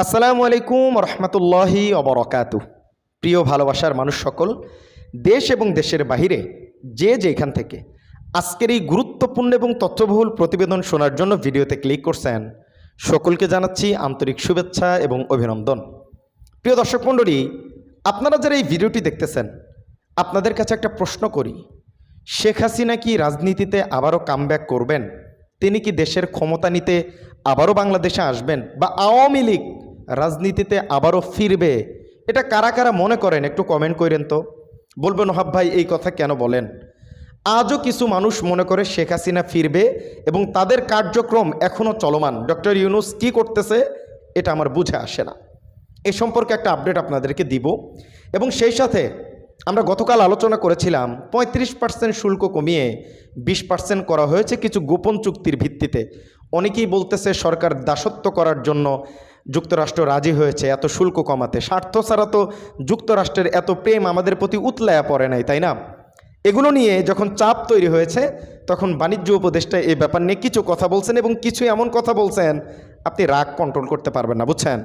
আসসালামু আলাইকুম রহমতুল্লাহি অবরকাতু প্রিয় ভালোবাসার মানুষ সকল, দেশ এবং দেশের বাহিরে যে যেখান থেকে আজকের এই গুরুত্বপূর্ণ এবং তথ্যবহুল প্রতিবেদন শোনার জন্য ভিডিওতে ক্লিক করছেন, সকলকে জানাচ্ছি আন্তরিক শুভেচ্ছা এবং অভিনন্দন। প্রিয় দর্শক মণ্ডলী, আপনারা যারা এই ভিডিওটি দেখতেছেন, আপনাদের কাছে একটা প্রশ্ন করি, শেখ হাসিনা কি রাজনীতিতে আবারও কামব্যাক করবেন? তিনি কি দেশের ক্ষমতা নিতে আবারও বাংলাদেশে আসবেন বা আওয়ামী লীগ রাজনীতিতে আবারও ফিরবে। এটা কারা কারা মনে করেন? একটু কমেন্ট করেন তো। বলবেন হাব ভাই, এই কথা কেন বলেন? আজও কিছু মানুষ মনে করে শেখ হাসিনা ফিরবে এবং তাদের কার্যক্রম এখনও চলমান। ডক্টর ইউনুস কি করতেছে, এটা আমার বুঝে আসে না। এ সম্পর্কে একটা আপডেট আপনাদেরকে দিব। এবং সেই সাথে আমরা গতকাল আলোচনা করেছিলাম, পঁয়ত্রিশ পার্সেন্ট শুল্ক কমিয়ে বিশ পার্সেন্ট করা হয়েছে কিছু গোপন চুক্তির ভিত্তিতে। অনেকেই বলতেছে, সরকার দাসত্ব করার জন্য যুক্তরাষ্ট্র রাজি হয়েছে, এত শুল্ক কমাতে। স্বার্থ ছাড়া তো যুক্তরাষ্ট্রের এত প্রেম আমাদের প্রতি উতলায়া পড়ে নাই, তাই না? এগুলো নিয়ে যখন চাপ তৈরি হয়েছে, তখন বাণিজ্য উপদেষ্টা এই ব্যাপার নিয়ে কিছু কথা বলছেন এবং কিছু এমন কথা বলছেন, আপনি রাগ কন্ট্রোল করতে পারবেন না, বুঝছেন?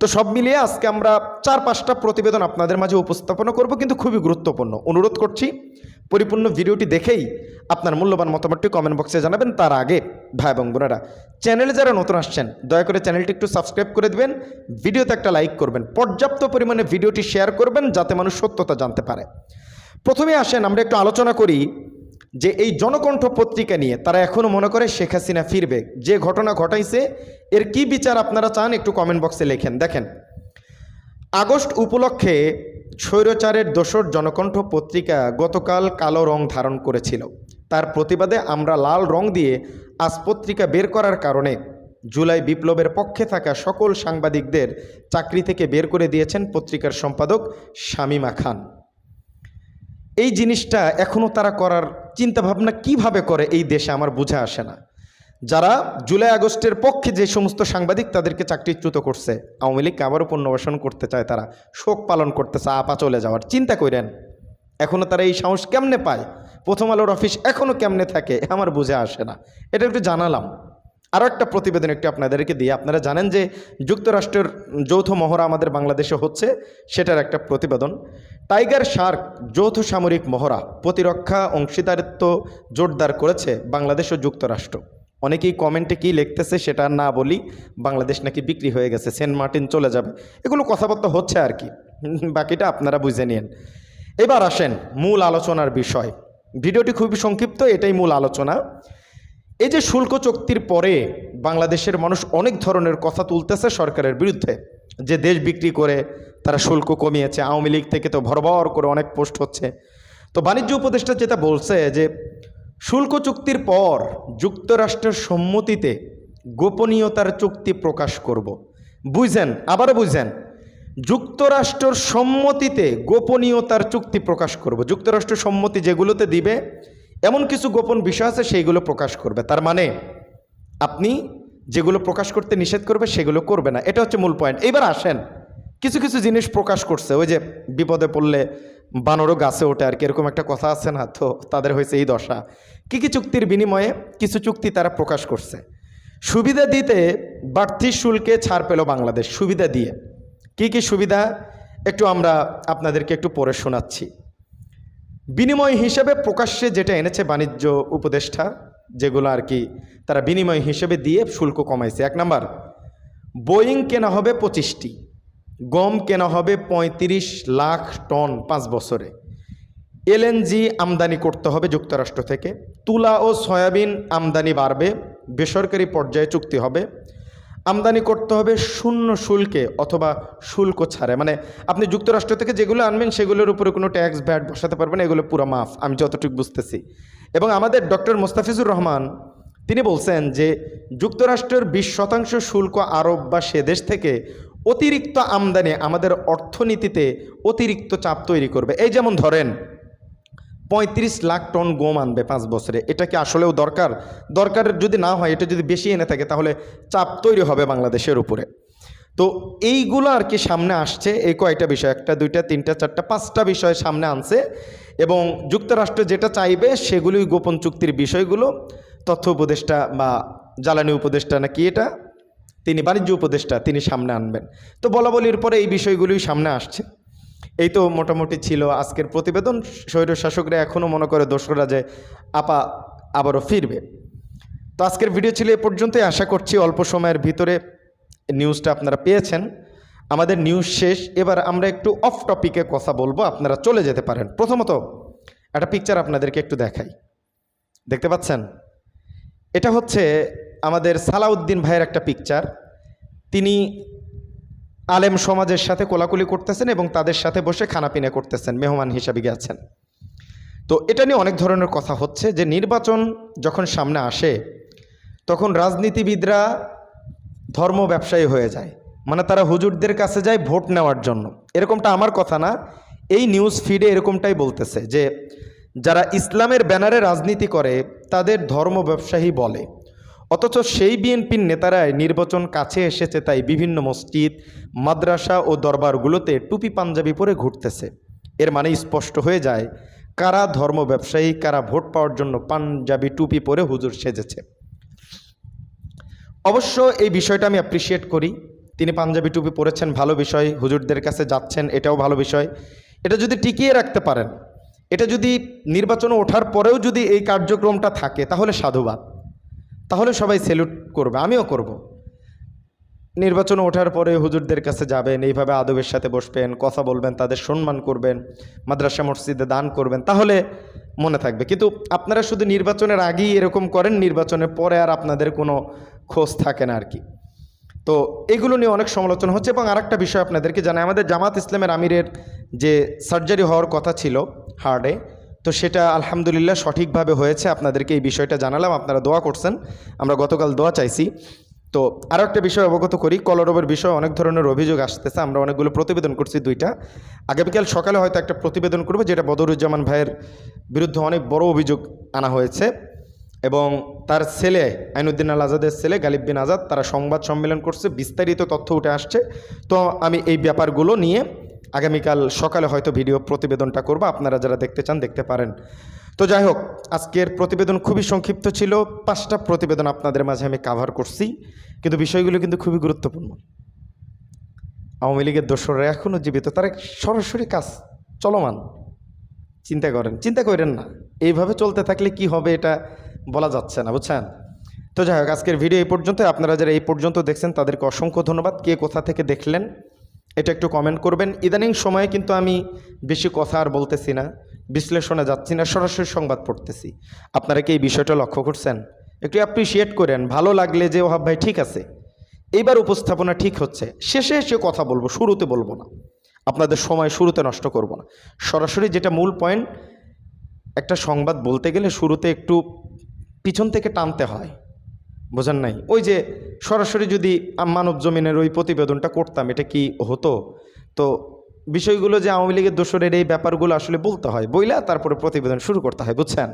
তো সব মিলিয়ে আজকে আমরা চার পাঁচটা প্রতিবেদন আপনাদের মাঝে উপস্থাপনা করব, কিন্তু খুবই গুরুত্বপূর্ণ। অনুরোধ করছি পরিপূর্ণ ভিডিওটি দেখেই আপনার মূল্যবান মতামতটি কমেন্ট বক্সে জানাবেন। তার আগে ভাই এবং বোনেরা চ্যানেলে যারা নতুন আসছেন, দয়া করে চ্যানেলটি একটু সাবস্ক্রাইব করে দেবেন, ভিডিওতে একটা লাইক করবেন, পর্যাপ্ত পরিমাণে ভিডিওটি শেয়ার করবেন যাতে মানুষ সত্যতা জানতে পারে। প্রথমে আসেন, আমরা একটু আলোচনা করি যে এই জনকণ্ঠ পত্রিকা নিয়ে, তারা এখনও মনে করে শেখ হাসিনা ফিরবে। যে ঘটনা ঘটাইছে, এর কি বিচার আপনারা চান একটু কমেন্ট বক্সে লেখেন। দেখেন, আগস্ট উপলক্ষে স্বৈরচারের দোসর জনকণ্ঠ পত্রিকা গতকাল কালো রং ধারণ করেছিল। তার প্রতিবাদে আমরা লাল রং দিয়ে আজ পত্রিকা বের করার কারণে জুলাই বিপ্লবের পক্ষে থাকা সকল সাংবাদিকদের চাকরি থেকে বের করে দিয়েছেন পত্রিকার সম্পাদক শামিমা খান। এই জিনিসটা এখনও তারা করার চিন্তাভাবনা কীভাবে করে এই দেশে আমার বোঝা আসে না। যারা জুলাই আগস্টের পক্ষে যে সমস্ত সাংবাদিক তাদেরকে চাকরিচ্যুত করছে, আওয়ামী লীগকে আবারও পুনর্বাসন করতে চায় তারা, শোক পালন করতে চায় আপা চলে যাওয়ার। চিন্তা করেন এখনও তারা এই সাহস কেমনে পায়? প্রথম আলোর অফিস এখনও কেমনে থাকে? আমার বুঝে আসে না। এটা একটু জানালাম। আরও একটা প্রতিবেদন একটু আপনাদেরকে দিয়ে, আপনারা জানেন যে যুক্তরাষ্ট্রের যৌথ মহড়া আমাদের বাংলাদেশে হচ্ছে, সেটার একটা প্রতিবেদন। টাইগার শার্ক যৌথ সামরিক মহড়া প্রতিরক্ষা, অংশীদারিত্ব জোরদার করেছে বাংলাদেশ ও যুক্তরাষ্ট্র। অনেকেই কমেন্টে কি লিখতেছে সেটা না বলি বাংলাদেশ নাকি বিক্রি হয়ে গেছে, সেন্ট মার্টিন চলে যাবে। এগুলো কথাবার্তা হচ্ছে আর কি। বাকিটা আপনারা বুঝে নিন। এবার আসেন মূল আলোচনার বিষয়। ভিডিওটি খুবই সংক্ষিপ্ত, এটাই মূল আলোচনা। এই যে শুল্ক চুক্তির পরে বাংলাদেশের মানুষ অনেক ধরনের কথা তুলতেছে সরকারের বিরুদ্ধে, যে দেশ বিক্রি করে তারা শুল্ক কমিয়েছে, আওয়ামী লীগ থেকে তো ভরভর করে অনেক পোস্ট হচ্ছে। তো বাণিজ্য উপদেষ্টা যেটা বলছে যে শুল্ক চুক্তির পর যুক্তরাষ্ট্রের সম্মতিতে গোপনীয়তার চুক্তি প্রকাশ করব। বুঝছেন আবারও বুঝছেন যুক্তরাষ্ট্রর সম্মতিতে গোপনীয়তার চুক্তি প্রকাশ করব। যুক্তরাষ্ট্র সম্মতি যেগুলোতে দিবে, এমন কিছু গোপন বিষয় আছে, সেইগুলো প্রকাশ করবে তার মানে আপনি যেগুলো প্রকাশ করতে নিষেধ করবে, সেগুলো করবে না এটা হচ্ছে মূল পয়েন্ট এবার আসেন, কিছু কিছু জিনিস প্রকাশ করছে ওই যে বিপদে পড়লে বানরও গাছে ওঠে আর কি, এরকম একটা কথা আছে না? তো তাদের হয়েছে এই দশা। কী কী চুক্তির বিনিময়ে কিছু চুক্তি তারা প্রকাশ করছে? সুবিধা দিতে বাড়তি শুল্কে ছাড় পেল বাংলাদেশ, সুবিধা দিয়ে। কি কি সুবিধা? একটু আমরা আপনাদেরকে একটু পড়ে শোনাচ্ছি। বিনিময় হিসেবে প্রকাশ্যে যেটা এনেছে বাণিজ্য উপদেষ্টা, যেগুলো আর কি তারা বিনিময় হিসেবে দিয়ে শুল্ক কমাইছে। এক নাম্বার, বোয়িং কেনা হবে পঁচিশটি। গম কেনা হবে পঁয়ত্রিশ লাখ টন পাঁচ বছরে। এলএনজি আমদানি করতে হবে যুক্তরাষ্ট্র থেকে। তুলা ও সয়াবিন আমদানি বাড়বে, বেসরকারি পর্যায়ে চুক্তি হবে। আমদানি করতে হবে শূন্য শুল্কে অথবা শুল্ক ছাড়ে। মানে আপনি যুক্তরাষ্ট্র থেকে যেগুলো আনবেন সেগুলোর উপরে কোনো ট্যাক্স ভ্যাট বসাতে পারবেন এগুলো পুরো মাফ, আমি যতটুকু বুঝতেছি। এবং আমাদের ডক্টর মোস্তাফিজুর রহমান, তিনি বলছেন যে যুক্তরাষ্ট্রের বিশ শতাংশ শুল্ক আরব বা সে দেশ থেকে অতিরিক্ত আমদানি আমাদের অর্থনীতিতে অতিরিক্ত চাপ তৈরি করবে। এই যেমন ধরেন, পঁয়ত্রিশ লাখ টন গম আনবে পাঁচ বছরে, এটা কি আসলেও দরকার? দরকার যদি না হয়, এটা যদি বেশি এনে থাকে, তাহলে চাপ তৈরি হবে বাংলাদেশের উপরে। তো এইগুলো আর কি সামনে আসছে, এই কয়টা বিষয়, একটা, দুইটা, তিনটা, চারটা, পাঁচটা বিষয় সামনে আনছে এবং যুক্তরাষ্ট্র যেটা চাইবে, সেগুলোই গোপন চুক্তির বিষয়গুলো, তথ্য উপদেষ্টা বা জ্বালানি উপদেষ্টা নাকি এটা তিনি বাণিজ্য উপদেষ্টা, তিনি সামনে আনবেন। তো বলা বলির পরে এই বিষয়গুলোই সামনে আসছে। এই তো মোটামুটি ছিল আজকের প্রতিবেদন। স্বৈর শাসকরা এখনও মনে করে দোসরা যে আপা আবারও ফিরবে। তো আজকের ভিডিও ছিল এ পর্যন্তই। আশা করছি অল্প সময়ের ভিতরে নিউজটা আপনারা পেয়েছেন। আমাদের নিউজ শেষ। এবার আমরা একটু অফ টপিকে কথা বলব। আপনারা চলে যেতে পারেন। প্রথমত একটা পিকচার আপনাদেরকে একটু দেখাই। দেখতে পাচ্ছেন? এটা হচ্ছে আমাদের সালাউদ্দিন ভাইয়ের একটা পিকচার তিনি আলেম সমাজের সাথে কোলাকুলি করতেছেন এবং তাদের সাথে বসে খানাপিনা করতেছেন, মেহমান হিসাবে গেছেন। তো এটা নিয়ে অনেক ধরনের কথা হচ্ছে যে নির্বাচন যখন সামনে আসে, তখন রাজনীতিবিদরা ধর্ম ব্যবসায়ী হয়ে যায়। মানে তারা হুজুরদের কাছে যায় ভোট নেওয়ার জন্য। এরকমটা আমার কথা না, এই নিউজ ফিডে এরকমটাই বলতেছে যে যারা ইসলামের ব্যানারে রাজনীতি করে, তাদের ধর্ম ব্যবসায়ী বলে। অথচ সেই বিএনপির নেতারাই নির্বাচন কাছে এসেছে তাই বিভিন্ন মসজিদ, মাদ্রাসা ও দরবারগুলোতে টুপি পাঞ্জাবি পরে ঘুরতেছে। এর মানে স্পষ্ট হয়ে যায়, কারা ধর্ম ব্যবসায়ী, কারা ভোট পাওয়ার জন্য পাঞ্জাবি, টুপি পরে হুজুর সেজেছে। অবশ্য এই বিষয়টা আমি অ্যাপ্রিসিয়েট করি। তিনি পাঞ্জাবি, টুপি পরেছেন, ভালো বিষয়। হুজুরদের কাছে যাচ্ছেন, এটাও ভালো বিষয়। এটা যদি টিকিয়ে রাখতে পারেন, এটা যদি নির্বাচনে ওঠার পরেও যদি এই কার্যক্রমটা থাকে, তাহলে সাধুবাদ। তাহলে সবাই সেলুট করবে, আমিও করব। নির্বাচনে ওঠার পরে হুজুরদের কাছে যাবেন, এইভাবে আদবের সাথে বসবেন, কথা বলবেন, তাদের সম্মান করবেন, মাদ্রাসা মসজিদে দান করবেন, তাহলে মনে থাকবে কিন্তু আপনারা শুধু নির্বাচনের আগেই এরকম করেন, নির্বাচনের পরে আর আপনাদের কোনো খোঁজ থাকে না আর কি তো এগুলো নিয়ে অনেক সমালোচনা হচ্ছে এবং আরেকটা বিষয় আপনাদেরকে জানাই, আমাদের জামাত ইসলামের আমিরের যে সার্জারি হওয়ার কথা ছিল হার্টে তো সেটা আলহামদুলিল্লাহ সঠিকভাবে হয়েছে, আপনাদেরকে এই বিষয়টা জানালাম, আপনারা দোয়া করছেন, আমরা গতকাল দোয়া চাইছি। তো আরও একটা বিষয় অবগত করি, কলরবের বিষয়ে অনেক ধরনের অভিযোগ আসতেছে, আমরা অনেকগুলো প্রতিবেদন করছি দুইটা। আগামীকাল সকালে হয়তো একটা প্রতিবেদন করব, যেটা বদরুজ্জামান ভাইয়ের বিরুদ্ধে অনেক বড় অভিযোগ আনা হয়েছে এবং তার ছেলে আইনুদ্দিন আল আজাদের ছেলে গালিব বিন আজাদ, তারা সংবাদ সম্মেলন করছে, বিস্তারিত তথ্য উঠে আসছে। তো আমি এই ব্যাপারগুলো নিয়ে আগামীকাল সকালে হয়তো ভিডিও প্রতিবেদনটা করব, আপনারা যারা দেখতে চান দেখতে পারেন। তো যাই হোক, আজকের প্রতিবেদন খুবই সংক্ষিপ্ত ছিল, পাঁচটা প্রতিবেদন আপনাদের মাঝে আমি কাভার করছি, কিন্তু বিষয়গুলো কিন্তু খুবই গুরুত্বপূর্ণ। আওয়ামী লীগের দোসররা এখনও জীবিত, তারা সরাসরি কাজ চলমান? চিন্তা করেন চিন্তা করেন না। এইভাবে চলতে থাকলে কি হবে এটা বলা যাচ্ছে না, বুঝছেন? তো যাই হোক, আজকের ভিডিও এই পর্যন্ত আপনারা যারা এই পর্যন্ত দেখছেন, তাদেরকে অসংখ্য ধন্যবাদ। কে কোথা থেকে দেখলেন এটা একটু কমেন্ট করবেন। ইদানিং সময়ে কিন্তু আমি বেশি কথা আর বলতেছি না, বিশ্লেষণে যাচ্ছি না, সরাসরি সংবাদ পড়তেছি। আপনারা কি এই বিষয়টা লক্ষ্য করছেন? একটু অ্যাপ্রিসিয়েট করেন, ভালো লাগলে যে, ওহাব ভাই, ঠিক আছে। এইবার উপস্থাপনা ঠিক হচ্ছে। শেষে এসে কথা বলব, শুরুতে বলব না। আপনাদের সময় শুরুতে নষ্ট করব না। সরাসরি যেটা মূল পয়েন্ট একটা সংবাদ বলতে গেলে শুরুতে একটু পিছন থেকে টানতে হয়। বোঝেন নাই? ওই যে সরাসরি যদি মানব জমিনের ওই প্রতিবেদনটা করতাম, এটা কি হতো? তো বিষয়গুলো যে আওয়ামী লীগের দোসরের এই ব্যাপারগুলো আসলে বলতে হয়, বইলা তারপরে প্রতিবেদন শুরু করতে হয়, বুঝছেন?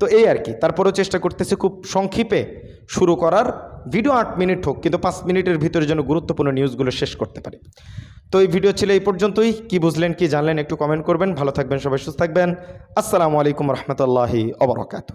তো এই আর কি। তারপরেও চেষ্টা করতেছি খুব সংক্ষেপে শুরু করার। ভিডিও আট মিনিট হোক, কিন্তু পাঁচ মিনিটের ভিতরে যেন গুরুত্বপূর্ণ নিউজগুলো শেষ করতে পারি। তো এই ভিডিও ছিল এই পর্যন্তই। কি বুঝলেন, কি জানলেন, একটু কমেন্ট করবেন। ভালো থাকবেন, সবাই সুস্থ থাকবেন। আসসালামু আলাইকুম রহমতুল্লাহি অবরকাত